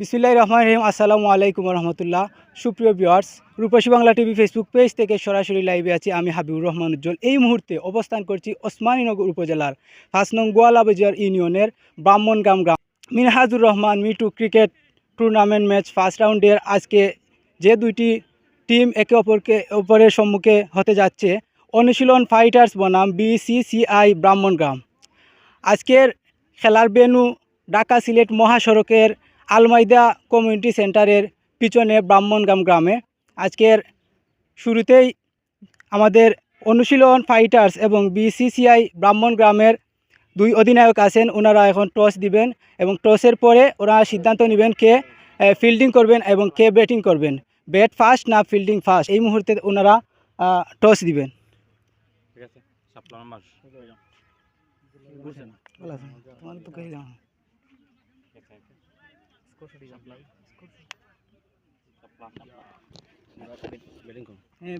বিসমিল্লাহ রহমান রহিম। আসসালামু আলাইকুম রহমতুল্লাহ সুপ্রিয় viewers, Rupashi Bangla TV Facebook page থেকে সরাসরি লাইভে আছি আমি হাবিবুর রহমান উজ্জ্বল। এই মুহূর্তে অবস্থান করছি ওসমানীনগর উপজেলার পাঁচ নং গোয়ালাবাজার ইউনিয়নের ব্রাহ্মণগ্রাম গ্রাম। Minhajur Rahman Mitu cricket tournament match first রাউন্ডের আজকে যে দুইটি টিম একে অপরকে, অপরের সম্মুখে হতে যাচ্ছে অনুশীলন ফাইটার্স বনাম বিসিসিআই ব্রাহ্মণগ্রাম আজকের খেলার বেনু ঢাকা সিলেট মহাসড়কের আলমাইদা কমিউনিটি সেন্টারের পিছনে ব্রাহ্মণগ্রাম গ্রামে। আজকের শুরুতেই আমাদের অনুশীলন ফাইটার্স এবং বিসিসিআই ব্রাহ্মণ গ্রামের দুই অধিনায়ক আছেন ওনারা এখন টস দিবেন এবং টসের পরে ওরা সিদ্ধান্ত নেবেন কে ফিল্ডিং করবেন এবং কে ব্যাটিং করবেন। ব্যাট ফার্স্ট না ফিল্ডিং ফার্স্ট এই মুহূর্তে ওনারা টস দিবেন। ঠিক আছে সাপলা নাম্বার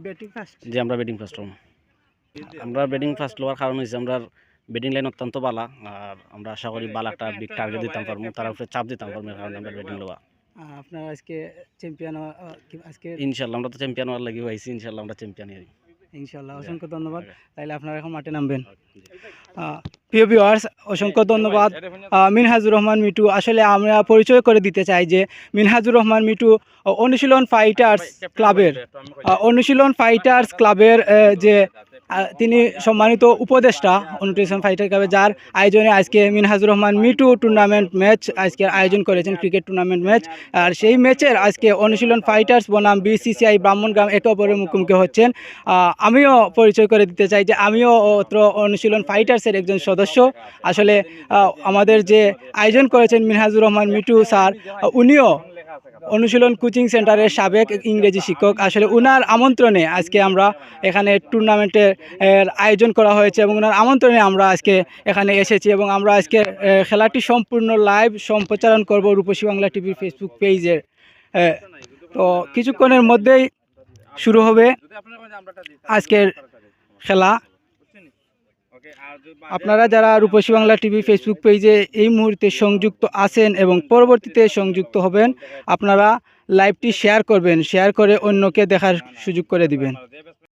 ব্যাটিং ফার্স্ট যে আমরা ব্যাটিং ফার্স্ট হম। আমরা ব্যাটিং ফার্স্ট লওয়ার কারণ হচ্ছে আমরা ব্যাটিং লাইন অত্যন্ত বালা আর আমরা আশা করি বালা একটা বিগ টার্গেট দিতাম পারব তার উপরে চাপ দিতাম পারব কারণে আমরা ব্যাটিং লওয়া আপনারা আজকে চ্যাম্পিয়ন আজকে ইনশাল্লাহ আমরা তো চ্যাম্পিয়ন হওয়ার লাগি হয়েছি ইনশাল্লাহ আমরা চ্যাম্পিয়ন হই। ইনশাল্লাহ অসংখ্য ধন্যবাদ। তাইলে আপনারা এখন মাঠে নামবেন। প্রিয় ভিওয়ার্স অসংখ্য ধন্যবাদ। মিনহাজুর রহমান মিটু আসলে আমরা পরিচয় করে দিতে চাই যে মিনহাজুর রহমান মিটু অনুশীলন ফাইটার্স ক্লাবের অনুশীলন ফাইটার্স ক্লাবের যে তিনি সম্মানিত উপদেষ্টা অনুশীলন ফাইটার ক্লাবে, যার আয়োজনে আজকে মিনহাজুর রহমান মিটু টুর্নামেন্ট ম্যাচ আজকে আয়োজন করেছেন ক্রিকেট টুর্নামেন্ট ম্যাচ আর সেই ম্যাচের আজকে অনুশীলন ফাইটার্স বনাম বিসিসিআই ব্রাহ্মণগ্রাম একে অপরের মুখোমুখি হচ্ছেন। আমিও পরিচয় করে দিতে চাই যে আমিও অত্র অনুশীলন ফাইটার্সের একজন সদস্য। আসলে আমাদের যে আয়োজন করেছেন মিনহাজুর রহমান মিটু স্যার উনিও অনুশীলন কোচিং সেন্টারের সাবেক ইংরেজি শিক্ষক। আসলে উনার আমন্ত্রণে আজকে আমরা এখানে টুর্নামেন্টের আয়োজন করা হয়েছে এবং ওনার আমন্ত্রণে আমরা আজকে এখানে এসেছি এবং আমরা আজকে খেলাটি সম্পূর্ণ লাইভ সম্প্রচারণ করব রূপসী বাংলা টিভির ফেসবুক পেজে। তো কিছুক্ষণের মধ্যেই শুরু হবে আজকের খেলা। আপনারা যারা রূপসী বাংলা টিভি ফেসবুক পেজে এই মুহূর্তে সংযুক্ত আছেন এবং পরবর্তীতে সংযুক্ত হবেন আপনারা লাইভটি শেয়ার করবেন শেয়ার করে অন্যকে দেখার সুযোগ করে দিবেন।